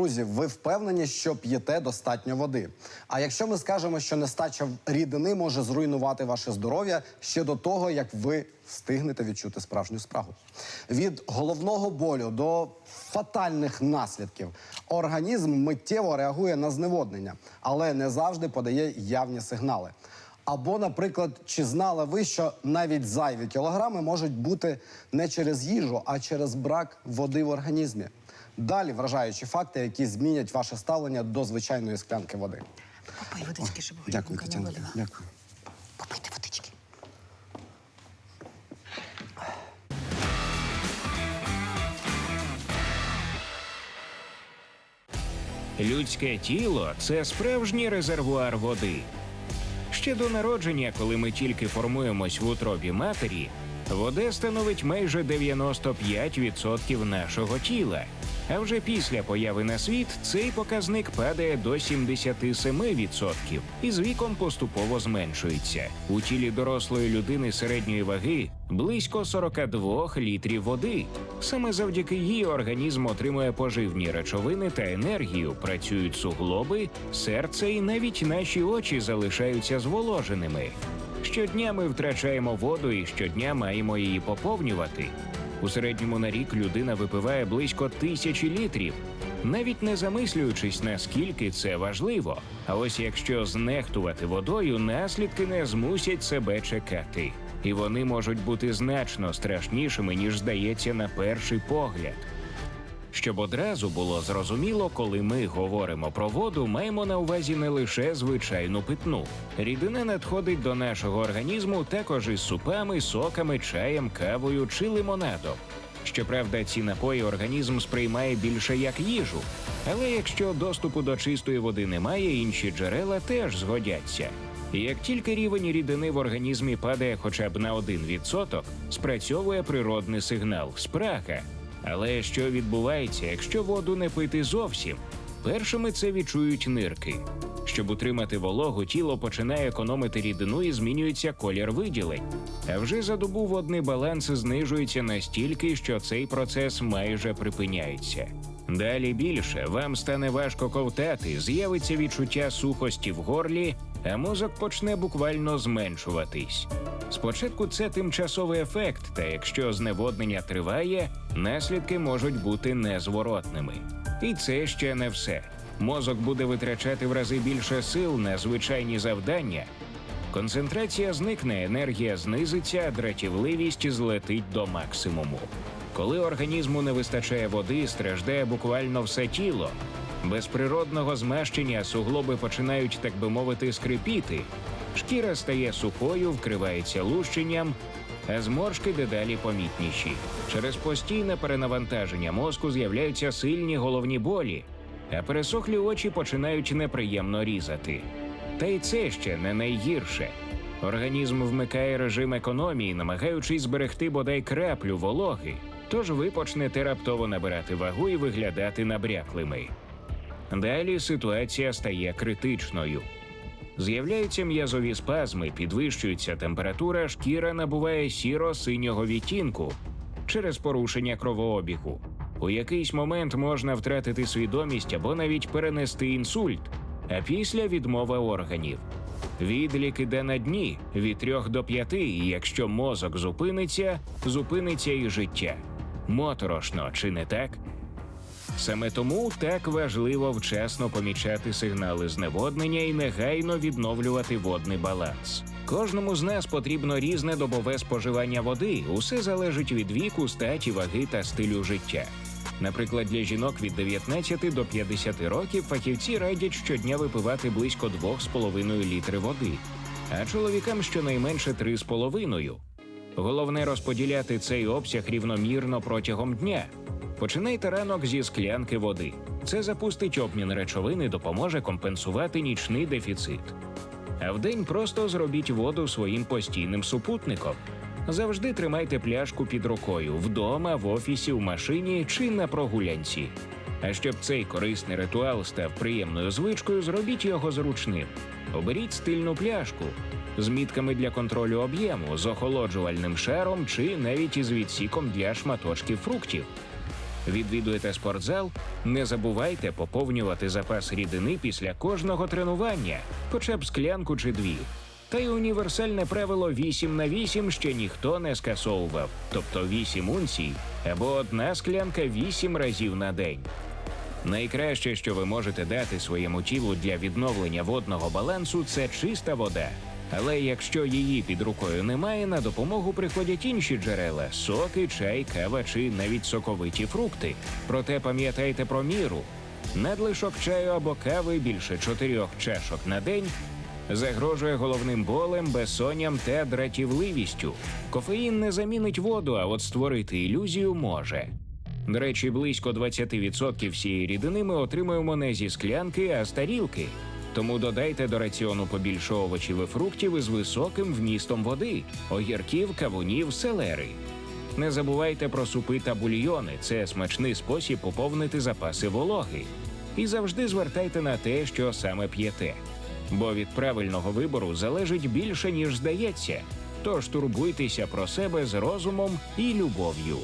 Друзі, ви впевнені, що п'єте достатньо води? А якщо ми скажемо, що нестача рідини може зруйнувати ваше здоров'я ще до того, як ви встигнете відчути справжню спрагу. Від головного болю до фатальних наслідків організм миттєво реагує на зневоднення, але не завжди подає явні сигнали. Або, наприклад, чи знали ви, що навіть зайві кілограми можуть бути не через їжу, а через брак води в організмі? Далі вражаючі факти, які змінять ваше ставлення до звичайної склянки води. Попий водички, щоб Дякую, голівка не Тетяна. боліла. Дякую. Попийте водички. Людське тіло це справжній резервуар води. Ще до народження, коли ми тільки формуємось в утробі матері, вода становить майже 95% нашого тіла. А вже після появи на світ цей показник падає до 77% і з віком поступово зменшується. У тілі дорослої людини середньої ваги близько 42 літрів води. Саме завдяки їй організм отримує поживні речовини та енергію, працюють суглоби, серце і навіть наші очі залишаються зволоженими. Щодня ми втрачаємо воду і щодня маємо її поповнювати. У середньому на рік людина випиває близько тисячі літрів, навіть не замислюючись, наскільки це важливо. А ось якщо знехтувати водою, наслідки не змусять себе чекати, і вони можуть бути значно страшнішими, ніж здається на перший погляд. Щоб одразу було зрозуміло, коли ми говоримо про воду, маємо на увазі не лише звичайну питну. Рідина надходить до нашого організму також із супами, соками, чаєм, кавою чи лимонадом. Щоправда, ці напої організм сприймає більше як їжу, але якщо доступу до чистої води немає, інші джерела теж згодяться. Як тільки рівень рідини в організмі падає хоча б на 1%, спрацьовує природний сигнал спрага. Але що відбувається, якщо воду не пити зовсім? Першими це відчують нирки. Щоб утримати вологу, тіло починає економити рідину і змінюється колір виділень. А вже за добу водний баланс знижується настільки, що цей процес майже припиняється. Далі більше вам стане важко ковтати, з'явиться відчуття сухості в горлі, а мозок почне буквально зменшуватись. Спочатку це тимчасовий ефект, та якщо зневоднення триває, наслідки можуть бути незворотними. І це ще не все. Мозок буде витрачати в рази більше сил на звичайні завдання. Концентрація зникне, енергія знизиться, дратівливість злетить до максимуму. Коли організму не вистачає води, страждає буквально все тіло. Без природного змащення суглоби починають, так би мовити, скрипіти. Шкіра стає сухою, вкривається лущенням, а зморшки дедалі помітніші. Через постійне перенавантаження мозку з'являються сильні головні болі, а пересохлі очі починають неприємно різати. Та й це ще не найгірше. Організм вмикає режим економії, намагаючись зберегти бодай краплю вологи, тож ви почнете раптово набирати вагу і виглядати набряклими. Далі ситуація стає критичною. З'являються м'язові спазми, підвищується температура, шкіра набуває сіро-синього відтінку через порушення кровообігу. У якийсь момент можна втратити свідомість або навіть перенести інсульт, а після відмова органів. Відлік іде на дні від 3 до 5, і якщо мозок зупиниться, зупиниться і життя. Моторошно, чи не так? Саме тому так важливо вчасно помічати сигнали зневоднення і негайно відновлювати водний баланс. Кожному з нас потрібно різне добове споживання води. Усе залежить від віку, статі, ваги та стилю життя. Наприклад, для жінок від 19 до 50 років фахівці радять щодня випивати близько 2,5 літри води, а чоловікам щонайменше 3,5. Головне розподіляти цей обсяг рівномірно протягом дня. Починайте ранок зі склянки води. Це запустить обмін речовин і допоможе компенсувати нічний дефіцит. А вдень просто зробіть воду своїм постійним супутником. Завжди тримайте пляшку під рукою вдома, в офісі, в машині чи на прогулянці. А щоб цей корисний ритуал став приємною звичкою, зробіть його зручним. Оберіть стильну пляшку з мітками для контролю об'єму, з охолоджувальним шаром чи навіть із відсіком для шматочків фруктів. Відвідуєте спортзал? Не забувайте поповнювати запас рідини після кожного тренування, хоча б склянку чи дві. Та й універсальне правило 8 на 8 ще ніхто не скасовував, тобто 8 унцій або одна склянка 8 разів на день. Найкраще, що ви можете дати своєму тілу для відновлення водного балансу, це чиста вода. Але якщо її під рукою немає, на допомогу приходять інші джерела соки, чай, кава чи навіть соковиті фрукти. Проте пам'ятайте про міру. Надлишок чаю або кави більше чотирьох чашок на день загрожує головним болем, безсонням та дратівливістю. Кофеїн не замінить воду, а от створити ілюзію може. До речі, близько 20% всієї рідини ми отримуємо не зі склянки, а з тарілки. Тому додайте до раціону побільше овочів і фруктів із високим вмістом води, огірків, кавунів, селери. Не забувайте про супи та бульйони. Це смачний спосіб поповнити запаси вологи. І завжди звертайте на те, що саме п'єте. Бо від правильного вибору залежить більше, ніж здається. Тож турбуйтеся про себе з розумом і любов'ю.